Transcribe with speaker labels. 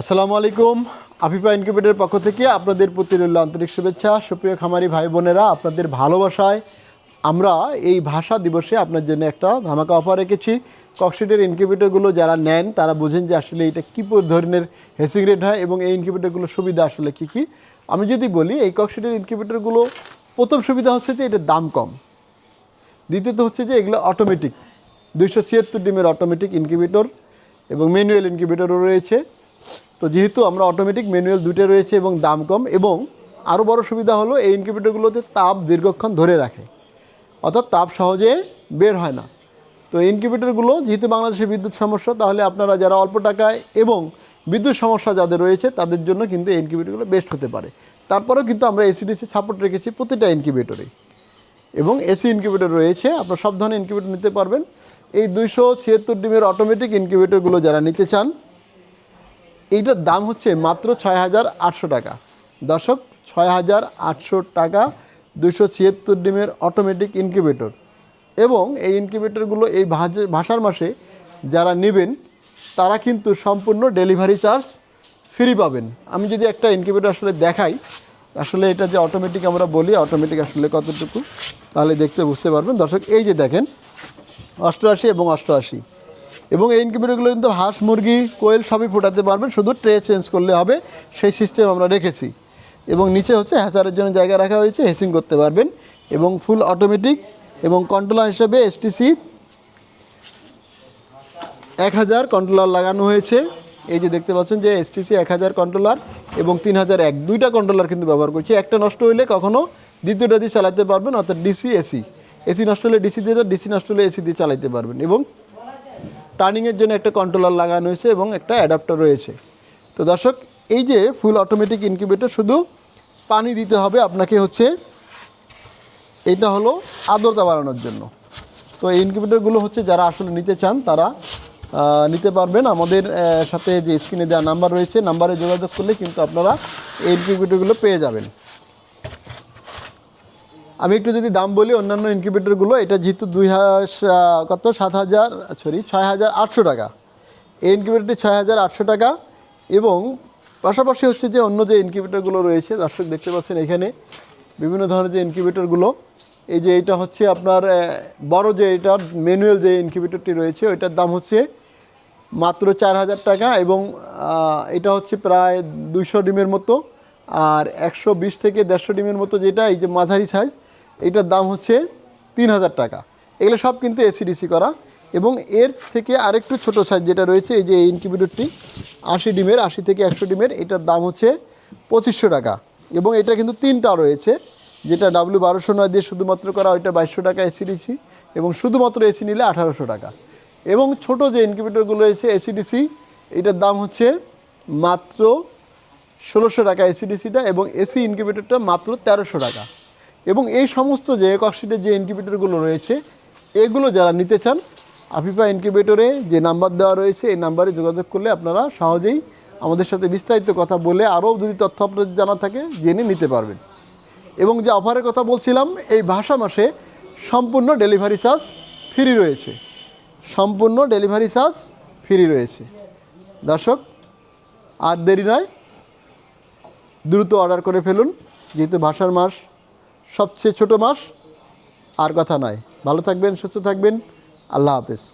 Speaker 1: আসসালামু আলাইকুম। আফিফা ইনকিউবেটরের পক্ষ থেকে আপনাদের প্রতি রইল আন্তরিক শুভেচ্ছা। সুপ্রিয় খামারি ভাই বোনেরা, আপনাদের ভালোবাসায় আমরা এই ভাষা দিবসে আপনার জন্য একটা ধামাকা অফার রেখেছি। ককশিটের ইনকিউবেটরগুলো যারা নেন, তারা বুঝেন যে আসলে এটা কী ধরনের হেসিং রেট হয় এবং এই ইনকিউবেটরগুলোর সুবিধা আসলে কী কী। আমি যদি বলি, এই ককশিটের ইনকিউবেটরগুলো প্রথম সুবিধা হচ্ছে যে এটার দাম কম। দ্বিতীয়ত হচ্ছে যে এগুলো অটোমেটিক দুইশো ছিয়াত্তর ডিমের অটোমেটিক ইনকিউবেটর এবং ম্যানুয়াল ইনকিউবেটরও রয়েছে। তো যেহেতু আমরা অটোমেটিক ম্যানুয়াল দুটো রয়েছে এবং দাম কম এবং আরও বড় সুবিধা হলো এই ইনকিউবেটরগুলোতে তাপ দীর্ঘক্ষণ ধরে রাখে। অর্থাৎ তাপ সহজে বের হয় না। তো ইনকিউবেটরগুলো যেহেতু বাংলাদেশে বিদ্যুৎ সমস্যা, তাহলে আপনারা যারা অল্প টাকায় এবং বিদ্যুৎ সমস্যা যাদের রয়েছে, তাদের জন্য কিন্তু এই ইনকিউবেটরগুলো বেস্ট হতে পারে। তারপরেও কিন্তু আমরা এসিডিসি সাপোর্ট রেখেছি প্রতিটা ইনকিউবেটরে এবং এসি ইনকিউবেটর রয়েছে, আপনারা সব ধরনের ইনকিউবেটর নিতে পারবেন। এই দুইশো ছিয়াত্তর ডিমের অটোমেটিক ইনকিউবেটরগুলো যারা নিতে চান এইটার দাম হচ্ছে মাত্র ছয় হাজার আটশো টাকা। দর্শক, ছয় হাজার আটশো টাকা দুশো ছিয়াত্তর ডিমের অটোমেটিক ইনকিউবেটর এবং এই ইনকিউবেটরগুলো এই ভাষার মাসে যারা নেবেন, তারা কিন্তু সম্পূর্ণ ডেলিভারি চার্জ ফ্রি পাবেন। আমি যদি একটা ইনকিউবেটর আসলে দেখাই, আসলে এটা যে অটোমেটিক আমরা বলি অটোমেটিক আসলে কতটুকু, তাহলে দেখতে বুঝতে পারবেন। দর্শক, এই যে দেখেন, অষ্টআশি এবং অষ্টআশি। এবং এই ইনকিউবেটরগুলো কিন্তু হাঁস, মুরগি, কোয়েল সবই ফোটাতে পারবেন। শুধু ট্রে চেঞ্জ করলে হবে, সেই সিস্টেম আমরা রেখেছি। এবং নিচে হচ্ছে হ্যাচারের জন্য জায়গা রাখা হয়েছে হেসিং করতে পারবেন। এবং ফুল অটোমেটিক এবং কন্ট্রোলার হিসেবে এসটিসি এক হাজার কন্ট্রোলার লাগানো হয়েছে। এই যে দেখতে পাচ্ছেন যে এসটিসি এক হাজার কন্ট্রোলার এবং তিন হাজার এক। দুইটা কন্ট্রোলার কিন্তু ব্যবহার করছি। একটা নষ্ট হইলে কখনও দ্বিতীয়টা দিয়ে চালাতে পারবেন, অর্থাৎ ডিসি এসি এসি নষ্ট হলে ডিসি দিয়ে ডিসি নষ্ট হলে এসি দিয়ে চালাতে পারবেন। এবং টার্নিংয়ের জন্য একটা কন্ট্রোলার লাগানো হয়েছে এবং একটা অ্যাডাপ্টার রয়েছে। তো দর্শক, এই যে ফুল অটোমেটিক ইনকিউবেটর শুধু পানি দিতে হবে আপনাকে হচ্ছে, এটা হলো আর্দ্রতা বাড়ানোর জন্য। তো এই ইনকিউবেটরগুলো হচ্ছে যারা আসলে নিতে চান, তারা নিতে পারবেন। আমাদের সাথে যে স্ক্রিনে দেওয়া নাম্বার রয়েছে নাম্বারে যোগাযোগ করলে কিন্তু আপনারা এই ইনকিউবেটরগুলো পেয়ে যাবেন। আমি একটু যদি দাম বলি, অন্যান্য ইনকিউবেটরগুলো এটা যেহেতু দুই হাজার কত? সাত হাজার সরি ছয় হাজার আটশো টাকা। এই ইনকিউবেটরটি ছয় হাজার আটশো টাকা এবং পাশাপাশি হচ্ছে যে অন্য যে ইনকিউবেটরগুলো রয়েছে, দর্শক দেখতে পাচ্ছেন এখানে বিভিন্ন ধরনের যে ইনকিউবেটরগুলো এই যে এটা হচ্ছে আপনার বড় যে এটা ম্যানুয়াল যে ইনকিউবেটরটি রয়েছে, ওইটার দাম হচ্ছে মাত্র চার হাজার টাকা এবং এটা হচ্ছে প্রায় দুইশো ডিমের মতো। আর একশো বিশ থেকে দেড়শো ডিমের মতো যেটা, এই যে মাঝারি সাইজ এইটার দাম হচ্ছে তিন হাজার টাকা। এগুলো সব কিন্তু এসিডিসি করা। এবং এর থেকে আরেকটু ছোট সাইজ যেটা রয়েছে, এই যে এই ইনকিউবেটরটি আশি ডিমের, আশি থেকে একশো ডিমের, এটার দাম হচ্ছে পঁচিশশো টাকা। এবং এটা কিন্তু তিনটা রয়েছে, যেটা ডাব্লিউ বারোশো নয় দিয়ে শুধুমাত্র করা, ওইটা বাইশশো টাকা এসিডিসি এবং শুধুমাত্র এসি নিলে আঠারোশো টাকা। এবং ছোট যে ইনকিউবেটরগুলো রয়েছে এসিডিসি এটার দাম হচ্ছে মাত্র ষোলোশো টাকা এসিডিসিটা এবং এসি ইনকিউবেটরটা মাত্র তেরোশো টাকা। এবং এই সমস্ত যে কক্সিটের যে ইনকিউবেটরগুলো রয়েছে, এগুলো যারা নিতে চান আফিফা ইনকিউবেটরে যে নাম্বার দেওয়া রয়েছে, এই নাম্বারে যোগাযোগ করলে আপনারা সহজেই আমাদের সাথে বিস্তারিত কথা বলে আরও যদি তথ্য আপনাদের জানা থাকে, জেনে নিতে পারবেন। এবং যে অফারের কথা বলছিলাম, এই ভাষা মাসে সম্পূর্ণ ডেলিভারি চার্জ ফ্রি রয়েছে। সম্পূর্ণ ডেলিভারি চার্জ ফ্রি রয়েছে। দর্শক, আর দেরি নয় দ্রুত অর্ডার করে ফেলুন। যেহেতু ভাষার মাস সবচেয়ে ছোট মাস, আর কথা নয়। ভালো থাকবেন, সুস্থ থাকবেন। আল্লাহ হাফেজ।